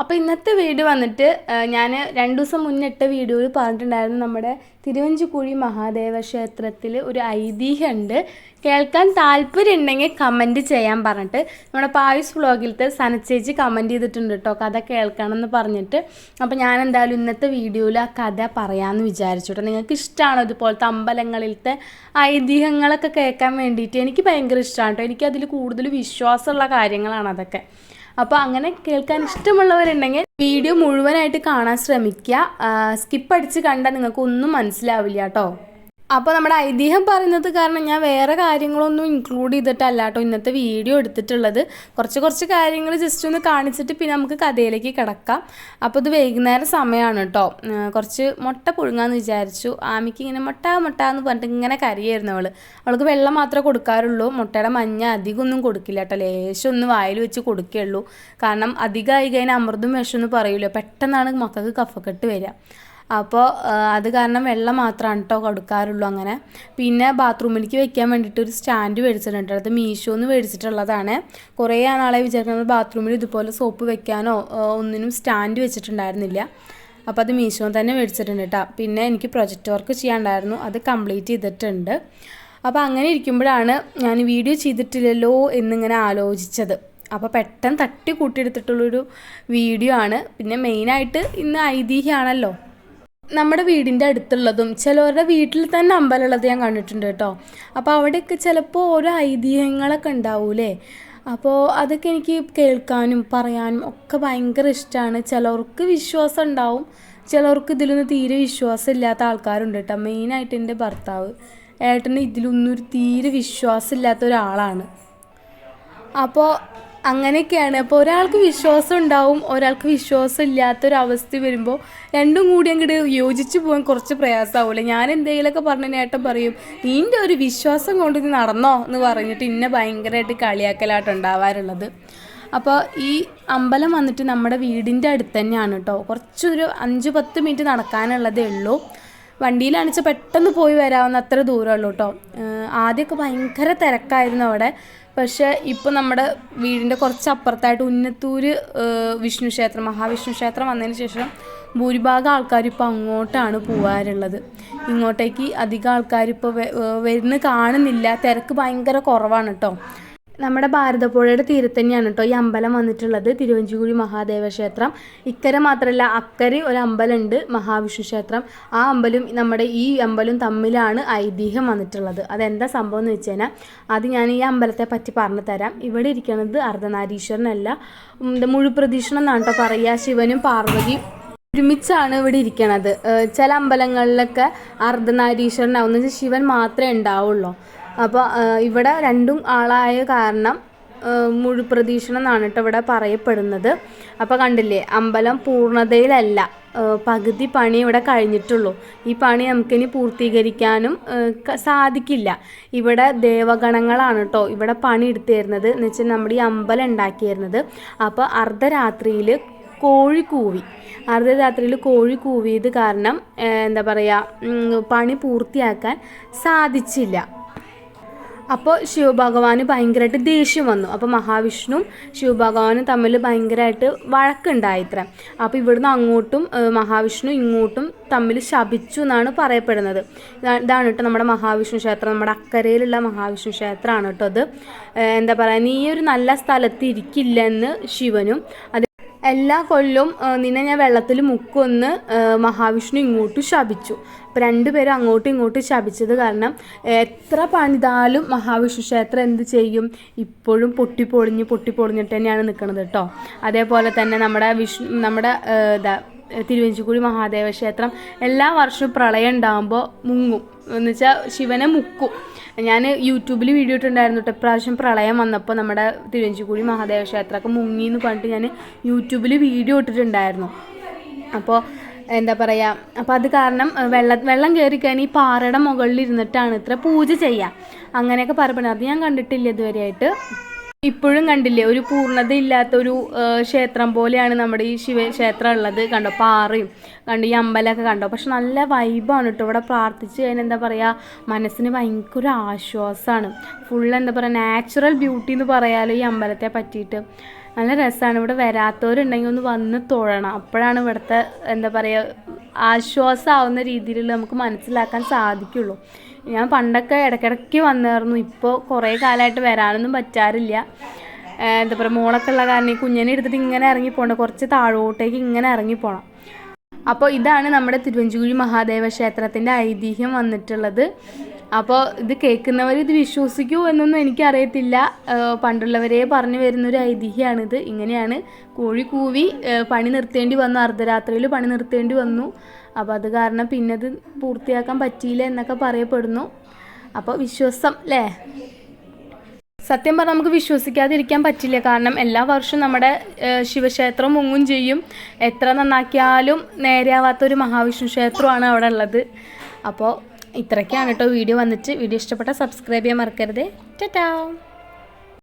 അപ്പോൾ ഇന്നത്തെ വീഡിയോ വന്നിട്ട് ഞാൻ രണ്ട് ദിവസം മുന്നിട്ട വീഡിയോയിൽ പറഞ്ഞിട്ടുണ്ടായിരുന്നു നമ്മുടെ തിരുവഞ്ചിക്കുഴി മഹാദേവ ക്ഷേത്രത്തിൽ ഒരു ഐതിഹ്യമുണ്ട് കേൾക്കാൻ താല്പര്യം ഉണ്ടെങ്കിൽ കമന്റ് ചെയ്യാൻ പറഞ്ഞിട്ട് നമ്മുടെ പായുസ് വ്ളോഗിലത്തെ സനച്ചേച്ചി കമന്റ് ചെയ്തിട്ടുണ്ട് കേട്ടോ കഥ കേൾക്കണം എന്ന് പറഞ്ഞിട്ട്. അപ്പോൾ ഞാൻ എന്തായാലും ഇന്നത്തെ വീഡിയോയിൽ ആ കഥ പറയാമെന്ന് വിചാരിച്ചു കേട്ടോ നിങ്ങൾക്ക് ഇഷ്ടമാണോ ഇതുപോലത്തെ അമ്പലങ്ങളിലത്തെ ഐതിഹ്യങ്ങളൊക്കെ കേൾക്കാൻ വേണ്ടിയിട്ട്? എനിക്ക് ഭയങ്കര ഇഷ്ടമാണ് കേട്ടോ എനിക്കതിൽ കൂടുതൽ വിശ്വാസമുള്ള കാര്യങ്ങളാണ് അതൊക്കെ. അപ്പോൾ അങ്ങനെ കേൾക്കാൻ ഇഷ്ടമുള്ളവരുണ്ടെങ്കിൽ വീഡിയോ മുഴുവനായിട്ട് കാണാൻ ശ്രമിക്കുക. സ്കിപ്പ് അടിച്ച് കണ്ടാൽ നിങ്ങൾക്ക് ഒന്നും മനസ്സിലാവില്ല കേട്ടോ. അപ്പോൾ നമ്മുടെ ഐതിഹ്യം പറയുന്നത് കാരണം ഞാൻ വേറെ കാര്യങ്ങളൊന്നും ഇൻക്ലൂഡ് ചെയ്തിട്ടല്ല കേട്ടോ ഇന്നത്തെ വീഡിയോ എടുത്തിട്ടുള്ളത്. കുറച്ച് കുറച്ച് കാര്യങ്ങൾ ജസ്റ്റ് ഒന്ന് കാണിച്ചിട്ട് പിന്നെ നമുക്ക് കഥയിലേക്ക് കിടക്കാം. അപ്പോൾ ഇത് വൈകുന്നേരം സമയമാണ് കേട്ടോ. കുറച്ച് മുട്ട പുഴുങ്ങാന്ന് വിചാരിച്ചു. ആമിക്ക് ഇങ്ങനെ മുട്ട മുട്ട എന്ന് പറഞ്ഞിട്ട് ഇങ്ങനെ കരയായിരുന്നു അവൾ അവൾക്ക് വെള്ളം മാത്രമേ കൊടുക്കാറുള്ളൂ. മുട്ടയുടെ മഞ്ഞ അധികം ഒന്നും കൊടുക്കില്ല കേട്ടോ. ലേശം ഒന്ന് വായിൽ വെച്ച് കൊടുക്കുകയുള്ളൂ. കാരണം അധികമായി കഴിഞ്ഞാൽ അമൃതും വിഷം എന്ന് പെട്ടെന്നാണ് മക്കൾക്ക് കഫക്കെട്ട് വരിക. അപ്പോൾ അത് കാരണം വെള്ളം മാത്രമാണ് കേട്ടോ കൊടുക്കാറുള്ളൂ അങ്ങനെ. പിന്നെ ബാത്റൂമിലേക്ക് വെക്കാൻ വേണ്ടിയിട്ട് ഒരു സ്റ്റാൻഡ് മേടിച്ചിട്ടുണ്ട് അത് മീഷോന്ന് മേടിച്ചിട്ടുള്ളതാണ്. കുറേ ആളെ വിചാരിക്കുന്നത് ബാത്റൂമിൽ ഇതുപോലെ സോപ്പ് വെക്കാനോ ഒന്നിനും സ്റ്റാൻഡ് വെച്ചിട്ടുണ്ടായിരുന്നില്ല. അപ്പോൾ അത് മീഷോ തന്നെ മേടിച്ചിട്ടുണ്ട് കേട്ടോ പിന്നെ എനിക്ക് പ്രൊജക്റ്റ് വർക്ക് ചെയ്യാണ്ടായിരുന്നു അത് കംപ്ലീറ്റ് ചെയ്തിട്ടുണ്ട്. അപ്പോൾ അങ്ങനെ ഇരിക്കുമ്പോഴാണ് ഞാൻ വീഡിയോ ചെയ്തിട്ടില്ലല്ലോ എന്നിങ്ങനെ ആലോചിച്ചത്. അപ്പോൾ പെട്ടെന്ന് തട്ടി കൂട്ടിയെടുത്തിട്ടുള്ളൊരു വീഡിയോ ആണ്. പിന്നെ മെയിനായിട്ട് ഇന്ന് ഐതിഹ്യമാണല്ലോ നമ്മുടെ വീടിന്റെ അടുത്തുള്ളതും ചിലവരുടെ വീട്ടിൽ തന്നെ അമ്പലമുള്ളത് ഞാൻ കണ്ടിട്ടുണ്ട് കേട്ടോ. അപ്പോൾ അവിടെയൊക്കെ ചിലപ്പോൾ ഓരോ ഐതിഹ്യങ്ങളൊക്കെ ഉണ്ടാവൂലേ? അപ്പോൾ അതൊക്കെ എനിക്ക് കേൾക്കാനും പറയാനും ഒക്കെ ഭയങ്കര ഇഷ്ടമാണ് ചിലവർക്ക് വിശ്വാസം ഉണ്ടാവും ചിലവർക്ക് ഇതിലൊന്നും തീരെ വിശ്വാസം ഇല്ലാത്ത ആൾക്കാരുണ്ട് കേട്ടോ. മെയിനായിട്ട് എന്റെ ഭർത്താവ് ഏട്ടന് ഇതിലൊന്നും ഒരു തീരെ വിശ്വാസം ഇല്ലാത്ത ഒരാളാണ്. അപ്പോൾ അങ്ങനെയൊക്കെയാണ്. അപ്പോൾ ഒരാൾക്ക് വിശ്വാസം ഉണ്ടാവും ഒരാൾക്ക് വിശ്വാസം ഇല്ലാത്തൊരവസ്ഥ വരുമ്പോൾ രണ്ടും കൂടി അങ്ങോട്ട് യോജിച്ച് പോകാൻ കുറച്ച് പ്രയാസമാവില്ല ഞാൻ എന്തെങ്കിലുമൊക്കെ പറഞ്ഞ നേട്ടം പറയും നിന്റെ ഒരു വിശ്വാസം കൊണ്ട് ഇത് നടന്നോ? എന്ന് പറഞ്ഞിട്ട് ഇന്നെ ഭയങ്കരമായിട്ട് കളിയാക്കലായിട്ട് ഉണ്ടാവാറുള്ളത്. അപ്പോൾ ഈ അമ്പലം വന്നിട്ട് നമ്മുടെ വീടിന്റെ അടുത്ത് തന്നെയാണ് കേട്ടോ കുറച്ചൊരു അഞ്ച് പത്ത് മിനിറ്റ് നടക്കാനുള്ളതേ ഉള്ളൂ. വണ്ടിയിലാണിച്ച് പെട്ടെന്ന് പോയി വരാവുന്ന അത്ര ദൂരമുള്ളൂ കേട്ടോ. ആദ്യമൊക്കെ ഭയങ്കര തിരക്കായിരുന്നു അവിടെ. പക്ഷേ ഇപ്പോൾ നമ്മുടെ വീടിന്റെ കുറച്ച് അപ്പുറത്തായിട്ട് ഉന്നത്തൂർ വിഷ്ണു ക്ഷേത്രം മഹാവിഷ്ണു ക്ഷേത്രം വന്നതിന് ശേഷം ഭൂരിഭാഗം ആൾക്കാർ ഇപ്പോൾ അങ്ങോട്ടാണ് പോകാറുള്ളത് ഇങ്ങോട്ടേക്ക് അധികം ആൾക്കാർ ഇപ്പോൾ വരുന്ന കാണുന്നില്ല. തിരക്ക് ഭയങ്കര കുറവാണ് കേട്ടോ. നമ്മുടെ ഭാരതപ്പുഴയുടെ തീരത്ത് തന്നെയാണ് കേട്ടോ ഈ അമ്പലം വന്നിട്ടുള്ളത്. തിരുവഞ്ചിക്കുഴി മഹാദേവ ക്ഷേത്രം. ഇക്കരെ മാത്രമല്ല അക്കരെ ഒരു അമ്പലമുണ്ട് മഹാവിഷ്ണു ക്ഷേത്രം. ആ അമ്പലം നമ്മുടെ ഈ അമ്പലം തമ്മിലാണ് ഐതിഹ്യം വന്നിട്ടുള്ളത്. അതെന്താ സംഭവം എന്ന് വെച്ച് കഴിഞ്ഞാൽ അത് ഞാൻ ഈ അമ്പലത്തെ പറ്റി പറഞ്ഞു തരാം. ഇവിടെ ഇരിക്കുന്നത് അർദ്ധനാരീശ്വരനല്ല. മുഴുപ്രദീക്ഷണം എന്നാണ് കേട്ടോ പറയുക. ശിവനും പാർവതിയും ഒരുമിച്ചാണ് ഇവിടെ ഇരിക്കണത്. ചില അമ്പലങ്ങളിലൊക്കെ അർദ്ധനാരീശ്വരനാവുന്ന ശിവൻ മാത്രമേ ഉണ്ടാവുള്ളൂ. അപ്പോൾ ഇവിടെ രണ്ടും ആളായ കാരണം മുഴുപ്രതീക്ഷണം എന്നാണ് കേട്ടോ ഇവിടെ പറയപ്പെടുന്നത്. അപ്പോൾ കണ്ടില്ലേ അമ്പലം പൂർണതയിലല്ല പകുതി പണി ഇവിടെ കഴിഞ്ഞിട്ടുള്ളൂ. ഈ പണി നമുക്കിനി പൂർത്തീകരിക്കാനും സാധിക്കില്ല. ഇവിടെ ദേവഗണങ്ങളാണ് കേട്ടോ ഇവിടെ പണി എടുത്തിരുന്നത്. എന്ന് വെച്ചാൽ നമ്മുടെ ഈ അമ്പലം ഉണ്ടാക്കിയിരുന്നത്. അപ്പോൾ അർദ്ധരാത്രിയിൽ കോഴി കൂവി. അർദ്ധരാത്രിയിൽ കോഴി കൂവിയത് കാരണം എന്താ പറയുക പണി പൂർത്തിയാക്കാൻ സാധിച്ചില്ല. അപ്പോൾ ശിവഭഗവാന് ഭയങ്കരമായിട്ട് ദേഷ്യം വന്നു. അപ്പോൾ മഹാവിഷ്ണുവും ശിവഭഗവാനും തമ്മിൽ ഭയങ്കരമായിട്ട് വഴക്കുണ്ടായിത്ര. അപ്പോൾ ഇവിടുന്ന് അങ്ങോട്ടും മഹാവിഷ്ണു ഇങ്ങോട്ടും തമ്മിൽ ശപിച്ചു എന്നാണ് പറയപ്പെടുന്നത്. ഇതാണ് കേട്ടോ നമ്മുടെ മഹാവിഷ്ണു ക്ഷേത്രം. നമ്മുടെ അക്കരയിലുള്ള മഹാവിഷ്ണു ക്ഷേത്രമാണ് കേട്ടോ അത്. എന്താ പറയുക നീ ഒരു നല്ല സ്ഥലത്ത് ഇരിക്കില്ലെന്ന് ശിവനും അത് എല്ലാ കൊല്ലവും നിന്നെ ഞാൻ വെള്ളത്തിൽ മുക്കൊന്ന് മഹാവിഷ്ണു ഇങ്ങോട്ട് ശപിച്ചു. അപ്പോൾ രണ്ടുപേരും അങ്ങോട്ടും ഇങ്ങോട്ടും ശപിച്ചത് കാരണം എത്ര പണിതാലും മഹാവിഷ്ണു ക്ഷേത്രം എന്ത് ചെയ്യും? ഇപ്പോഴും പൊട്ടിപ്പൊളിഞ്ഞ് പൊട്ടിപ്പൊളിഞ്ഞിട്ട് തന്നെയാണ് നിൽക്കുന്നത് കേട്ടോ അതേപോലെ തന്നെ നമ്മുടെ വിഷ്ണു നമ്മുടെ ഇതാ തിരുവഞ്ചിക്കുഴി മഹാദേവ ക്ഷേത്രം എല്ലാ വർഷവും പ്രളയം ഉണ്ടാകുമ്പോൾ മുങ്ങും. എന്ന് വെച്ചാൽ ശിവനെ മുക്കും. ഞാൻ യൂട്യൂബിൽ വീഡിയോ ഇട്ടുണ്ടായിരുന്നു കേട്ടോ ഇപ്രാവശ്യം പ്രളയം വന്നപ്പോൾ നമ്മുടെ തിരുവഞ്ചിക്കുടി മഹാദേവ ക്ഷേത്രമൊക്കെ മുങ്ങി എന്ന് പറഞ്ഞിട്ട് ഞാൻ യൂട്യൂബിൽ വീഡിയോ ഇട്ടിട്ടുണ്ടായിരുന്നു. അപ്പോൾ എന്താ പറയുക അപ്പോൾ അത് കാരണം വെള്ളം വെള്ളം കയറി കഴിഞ്ഞാൽ ഈ പാറയുടെ മുകളിൽ ഇരുന്നിട്ടാണ് ഇത്ര പൂജ ചെയ്യുക അങ്ങനെയൊക്കെ പറയപ്പെടുന്നത്. അത് ഞാൻ കണ്ടിട്ടില്ല ഇതുവരെയായിട്ട്. ഇപ്പോഴും കണ്ടില്ലേ ഒരു പൂർണത ഇല്ലാത്ത ഒരു ക്ഷേത്രം പോലെയാണ് നമ്മുടെ ഈ ശിവക്ഷേത്രം ഉള്ളത്. കണ്ടോ പാറയും കണ്ടോ ഈ അമ്പലമൊക്കെ കണ്ടോ. പക്ഷെ നല്ല വൈബാണ് കേട്ടോ ഇവിടെ പ്രാർത്ഥിച്ച് കഴിഞ്ഞാൽ എന്താ പറയുക മനസ്സിന് ഭയങ്കര ആശ്വാസമാണ് ഫുൾ എന്താ പറയുക നാച്ചുറൽ ബ്യൂട്ടി എന്ന് പറയാലോ ഈ അമ്പലത്തെ പറ്റിയിട്ട്. നല്ല രസമാണ് ഇവിടെ വരാത്തവരുണ്ടെങ്കിൽ ഒന്ന് വന്ന് തൊഴണം. അപ്പോഴാണ് ഇവിടുത്തെ എന്താ പറയുക ആശ്വാസമാവുന്ന രീതിയിൽ നമുക്ക് മനസ്സിലാക്കാൻ സാധിക്കുള്ളൂ. ഞാൻ പണ്ടൊക്കെ ഇടയ്ക്കിടയ്ക്ക് വന്നായിരുന്നു. ഇപ്പോൾ കുറേ കാലമായിട്ട് വരാനൊന്നും പറ്റാറില്ല. എന്താ പറയുക മോളൊക്കെ ഉള്ള കാരണം ഈ കുഞ്ഞിനെ എടുത്തിട്ട് ഇങ്ങനെ ഇറങ്ങി പോകണ്ട. കുറച്ച് താഴോട്ടേക്ക് ഇങ്ങനെ ഇറങ്ങി പോകണം അപ്പോൾ ഇതാണ് നമ്മുടെ തിരുവഞ്ചൂരി മഹാദേവ ക്ഷേത്രത്തിന്റെ ഐതിഹ്യം വന്നിട്ടുള്ളത്. അപ്പോൾ ഇത് കേൾക്കുന്നവർ ഇത് വിശ്വസിക്കൂ എന്നൊന്നും എനിക്കറിയത്തില്ല. പണ്ടുള്ളവരെ പറഞ്ഞു വരുന്നൊരു ഐതിഹ്യമാണിത്. ഇങ്ങനെയാണ്. കോഴി കൂവി പണി നിർത്തേണ്ടി വന്നു. അർദ്ധരാത്രിയിൽ പണി നിർത്തേണ്ടി വന്നു. അപ്പോൾ അത് കാരണം പിന്നെ അത് പൂർത്തിയാക്കാൻ പറ്റിയില്ല എന്നൊക്കെ പറയപ്പെടുന്നു. അപ്പോൾ വിശ്വാസം അല്ലേ സത്യം പറഞ്ഞാൽ നമുക്ക് വിശ്വസിക്കാതിരിക്കാൻ പറ്റില്ല. കാരണം എല്ലാ വർഷവും നമ്മുടെ ശിവക്ഷേത്രം മുങ്ങും ചെയ്യും. എത്ര നന്നാക്കിയാലും നേരെയാവാത്ത ഒരു മഹാവിഷ്ണു ക്ഷേത്രമാണ് അവിടെ ഉള്ളത്. അപ്പോൾ ഇത്രയ്ക്കാണ് കേട്ടോ വീഡിയോ വന്നിട്ട്. വീഡിയോ ഇഷ്ടപ്പെട്ടാൽ സബ്സ്ക്രൈബ് ചെയ്യാൻ മറക്കരുത്. ടാറ്റാ